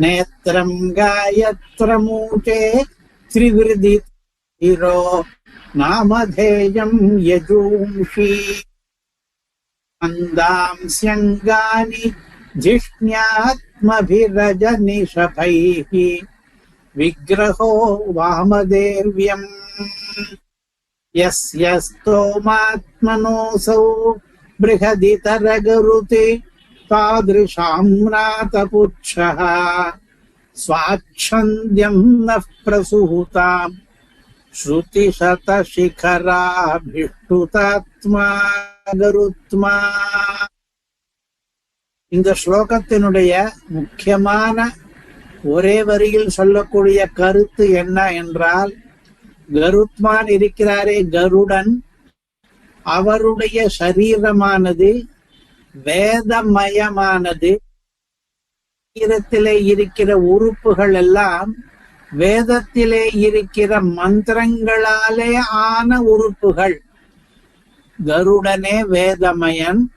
नेत्रं गायत्रमूटे त्रिवृदि हिरो नामधेयं यजूंषि। मन्दांस्यङ्गानि जिष्ण्यात्मभिरजनिषभैः विग्रहो वामदेव्यम्। यस्य स्तोमात्मनोऽसौ बृहदितरगरुति। तादृशाम्नातपुच्छः स्वाच्छन्द्यम् नः प्रसूताम् श्रुतिशतशिखराभिष्टुतात्मा गरुत्मा இந்த ஸ்லோகத்தினுடைய முக்கியமான ஒரே வரியில் சொல்லக்கூடிய கருத்து என்ன என்றால் கருத்மான் இருக்கிறாரே கருடன் அவருடைய சரீரமானது வேதமயமானது சரீரத்திலே இருக்கிற உறுப்புகள் எல்லாம் வேதத்திலே இருக்கிற மந்திரங்களாலே ஆன உறுப்புகள். கருடனே வேதமயன்.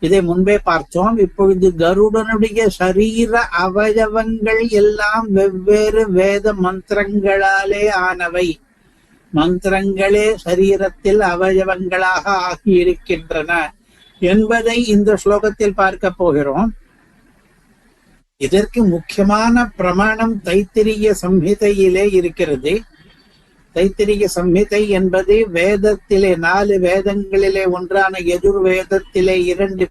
இதை முன்பே பார்த்தோம். இப்பொழுது கருடனுடைய சரீர அவயவங்கள் எல்லாம் வெவ்வேறு வேத மந்திரங்களாலே ஆனவை. மந்திரங்களே சரீரத்தில் அவயவங்களாக ஆகியிருக்கின்றன. என்பதை இந்த ஸ்லோகத்தில் பார்க்க போகிறோம். இதற்கு முக்கியமான பிரமாணம் தைத்திரிய சம்ஹிதையிலே இருக்கிறது. தைத்திரிய சம்ஹிதை என்பது வேதத்திலே நாலு வேதங்களிலே ஒன்றான எதுர்வேதத்திலே இரண்டு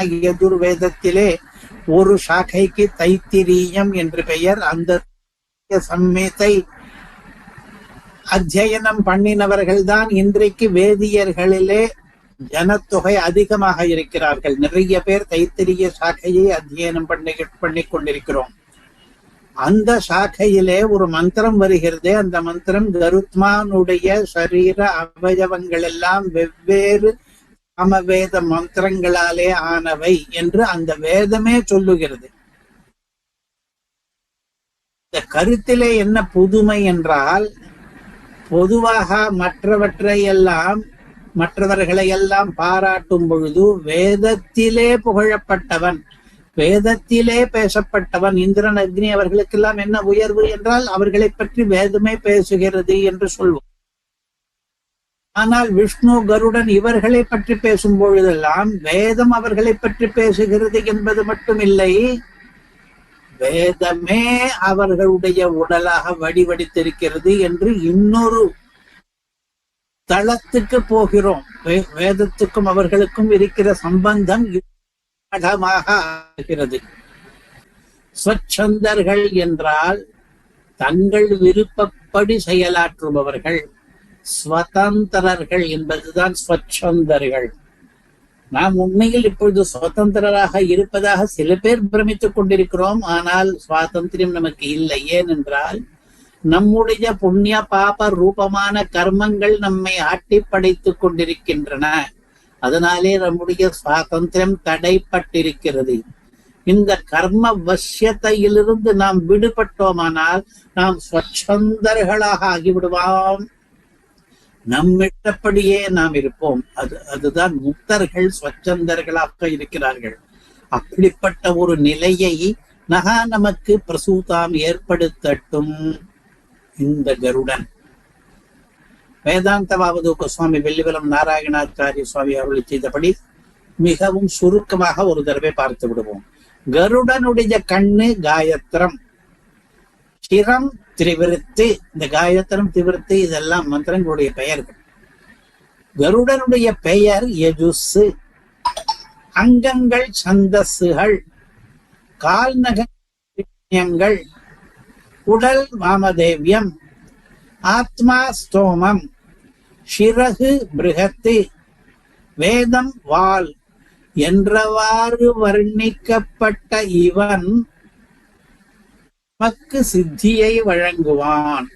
எதுர்வேதத்திலே ஒரு சாக்கைக்கு தைத்திரியம் என்று பெயர். அந்த சம்ஹிதை அத்தியனம் பண்ணினவர்கள்தான் இன்றைக்கு வேதியர்களிலே ஜனத்தொகை அதிகமாக இருக்கிறார்கள். நிறைய பேர் தைத்திரிய சாக்கையை அத்தியனம் பண்ணி பண்ணி கொண்டிருக்கிறோம். அந்த சாக்கையிலே ஒரு மந்திரம் வருகிறது. அந்த மந்திரம் கருத்மானுடைய சரீர அவயவங்கள் எல்லாம் வெவ்வேறு சமவேத மந்திரங்களாலே ஆனவை என்று அந்த வேதமே சொல்லுகிறது. இந்த கருத்திலே என்ன புதுமை என்றால் பொதுவாக மற்றவற்றை எல்லாம் மற்றவர்களை எல்லாம் பாராட்டும் பொழுது வேதத்திலே புகழப்பட்டவன். வேதத்திலே பேசப்பட்டவன். இந்திரன் அக்னி அவர்களுக்கெல்லாம் என்ன உயர்வு என்றால் அவர்களை பற்றி வேதமே பேசுகிறது என்று சொல்வோம். ஆனால் விஷ்ணு கருடன் இவர்களை பற்றி பேசும் பொழுதெல்லாம் வேதம் அவர்களை பற்றி பேசுகிறது என்பது மட்டும் இல்லை வேதமே அவர்களுடைய உடலாக வடிவடித்திருக்கிறது என்று இன்னொரு தளத்துக்கு போகிறோம். வேதத்துக்கும் அவர்களுக்கும் இருக்கிற சம்பந்தம் ஆகிறது. ஸ்வச்சந்தர்கள் என்றால் தங்கள் விருப்பப்படி செயலாற்றுபவர்கள். ஸ்வதந்திரர்கள் என்பதுதான் ஸ்வச்சந்தர்கள். நாம் உண்மையில் இப்பொழுது சுதந்திரராக இருப்பதாக சில பேர் பிரமித்துக் கொண்டிருக்கிறோம். ஆனால் சுவாதந்திரம் நமக்கு இல்லை. ஏனென்றால் நம்முடைய புண்ணிய பாப ரூபமான கர்மங்கள் நம்மை ஆட்டி படைத்துக் கொண்டிருக்கின்றன. அதனாலே நம்முடைய சுவாதந்திரம் தடைப்பட்டிருக்கிறது. இந்த கர்ம வசியத்தையிலிருந்து நாம் விடுபட்டோமானால் நாம் ஸ்வச்சந்தர்களாக ஆகிவிடுவோம். நம்மிட்டபடியே நாம் இருப்போம். அது அதுதான் முக்தர்கள் ஸ்வச்சந்தர்களாக இருக்கிறார்கள். அப்படிப்பட்ட ஒரு நிலையை நகா நமக்கு பிரசூதாம் ஏற்படுத்தட்டும். இந்த கருடன். வேதாந்தவாவதூக்க சுவாமி வெள்ளிவலம் நாராயணாச்சாரிய சுவாமி அவர்கள் செய்தபடி மிகவும் சுருக்கமாக ஒரு தடவை பார்த்து விடுவோம். கருடனுடைய கண்ணு காயத்திரம் சிரம் திரிவிருத்து. இந்த காயத்திரம் திவிருத்து இதெல்லாம் மந்திரங்களுடைய பெயர்கள். கருடனுடைய பெயர் யஜுசு. அங்கங்கள் சந்தஸ்ஸுகள் கால்நகங்கள் உடல் வாமதேவியம் ஆத்மா ஸ்தோமம் சிறகு பிருகத்து வேதம் வால் என்றவாறு வர்ணிக்கப்பட்ட இவன் நமக்கு சித்தியை வழங்குவான்.